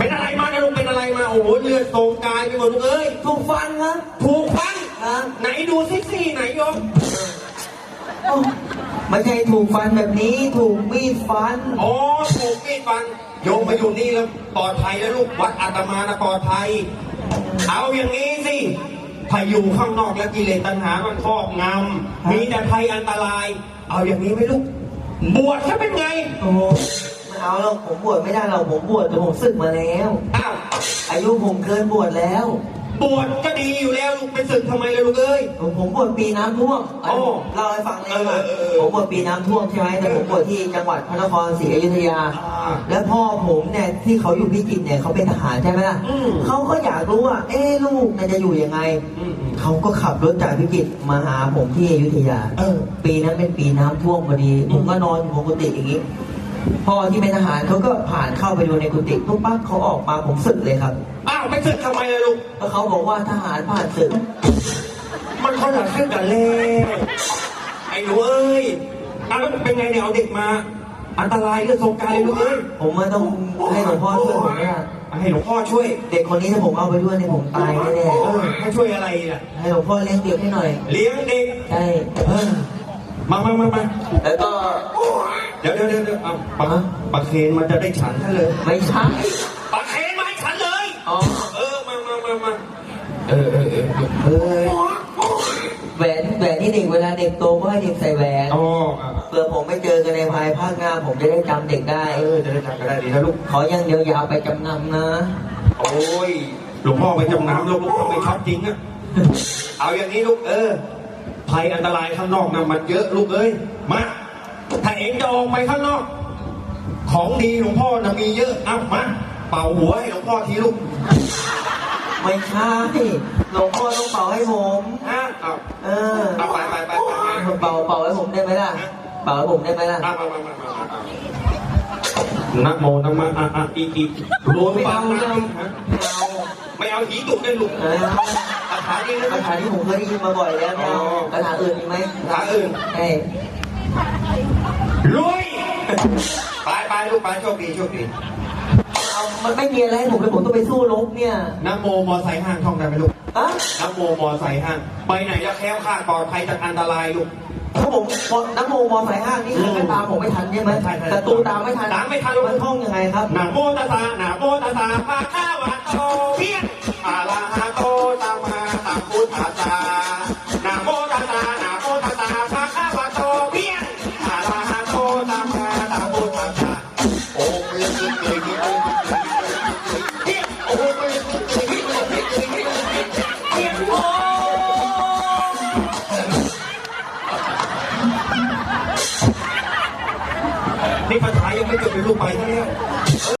เป็นอะไรมาเนี่ยลูกเป็นอะไรมา โอ้โหเลือดโตกายไปหมดลูกเอ้ย ถูกฟันครับถูกฟันครับ ไหนดูซิซี่ไหนโยมโอ้ไม่ใช่ถูกฟันแบบนี้ ถูกมีดฟัน อ๋อถูกมีดฟัน โยมมาอยู่นี่แล้วปลอดภัยแล้วลูกวัดอาตมานะปลอดภัย เอาอย่างนี้สิถ้าอยู่ข้างนอกแล้วกิเลสตัณหามันครอบงำมีแต่ภัยอันตราย เอาอย่างนี้ไหมลูก บวชถ้าเป็นไง โอ้โหไม่ เอาหรอกผมบวชไม่ได้หรอกผมบวชแต่ผมศึกมาแล้ว อ้าว อายุผมเกินบวชแล้วบวชก็ดีอยู่แล้วลูกไปศึกทำไมล่ะลูกเอ้ย ผมผมบวชปีน้ำท่วมโอ้เล่าให้ฟังเลยเอว่าอเออเออผมบวชปีน้ำท่วมใช่ไหมแต่ผมบวชที่จังหวัดพระนครศรีอยุธยา อ่าแล้วพ่อผมเนี่ยที่เขาอยู่พิจิตรเนี่ยเขาเป็นทหารใช่ไหมล่ะอืมเขาก็อยากรู้ว่า เอ๊ะลูกเนี่ยจะอยู่ยังไงอืมอืมเขาก็ขับรถจากพิจิตรมาหาผมที่อยุธยาเออปีนั้นเป็นปีน้ำท่วมพอดี ผมก็นอนอยู่บนกุฏิอย่างนี้ พ่อที่เป็นทหารเขาก็ผ่านเข้าไปดูในกุฏิปุ๊บปั๊บเขาออกมาผมสึกเลยครับอ้าวไปศึกทำไมล่ะลูก แล้วเขาบอกว่าทหารผ่านศึก มันคนละเรื่องกันแล้วไอ้หนูเอ้ยอ้าวแล้วเป็นไงเนี่ยเอาเด็กมา อันตรายเรื่องโซกายเลยลูกเอ้ยผมไม่ต้องให้หลวงพ่อช่วยผมเนี่ยให้หลวงพ่อช่วยเด็กคนนี้ถ้าผมเอาไปด้วยเนี่ยผมตายแน่เออให้ช่วยอะไรล่ะ ๆให้หลวงพ่อเลี้ยงเด็กให้หน่อยเลี้ยงเด็กใช่ เออมามามามาแล้วก็เดี๋ยวเดี๋ยวเดี๋ยวเดี๋ยวเอาปะปะเคนมันจะได้ฉันท่านเลยไม่ใช่ปะเคนมาให้ฉันเลยอ๋อเออมามามามาเออเออเออเออแหวนแหวนที่เด็กเวลาเด็กโตก็ให้เด็กใส่แหวนอ๋ออะเผื่อผมไม่เจอกันในภายภาคหน้าผมจะได้จำเด็กได้เออจะได้จำกันได้ดีนะลูกขออยังเดียวยาวไปจำนำนะ โอ้ยหลวงพ่อไปจำน้ำลูกลูกทำไมช็อตจริงอะเอาอย่างนี้ลูกเออภัยอันตรายข้างนอกนะมันเยอะลูกเอ้ยมาถ้า เองจะออกไปข้างนอก ของดีหลวงพ่อนะมีเยอะเอามาเป่าหัวให้หลวงพ่อทีลูกไม่ใช่หลวงพ่อต้องเป่าให้ผมฮะเอาเออ เอาไปไปไปไปไปเป่าเป่าให้ผมได้ไหมล่ะ เป่าให้ผมได้ไหมล่ะ เอามามามามามานะโมนะมาอะอะอีกอีกรวมไม่ปาเอากไม่นะเอา ไม่เอาไม่เอาหีตุกได้ลูกเออคาถานี้นะคาถา ที่ผมเคยได้ยินมาบ่อยแล้วไม่เอาคาถาอื่นมีไหมคาถาอื่น ใช่ รวยไปไปลูกไปโชคดีโชคดีเอามันไม่มีอะไรให้ผมเลยผมต้องไปสู้รบเนี่ยนะโมมอไซค์ห้างท่องได้ไหมลูกอะนะโมมอไซค์ห้าง ไปไหนแล้วแคล้วคลาดปลอดภัยจากอันตรายลูก ถ้าผมนักโมมอสายห้างนี่คือตามผมไม่ทันใช่ไหมใช่ใช่ ศัตรูตามไม่ทันตามไม่ทันมันท่องยังไงครับนะโมตัสสะนะโมตัสสะภะคะวะโตเพียงอะระหะโตสัมมาสัมพุทธัสสะ นี้ปัญหายังไม่จบเป็นลูกไปซะแล้ว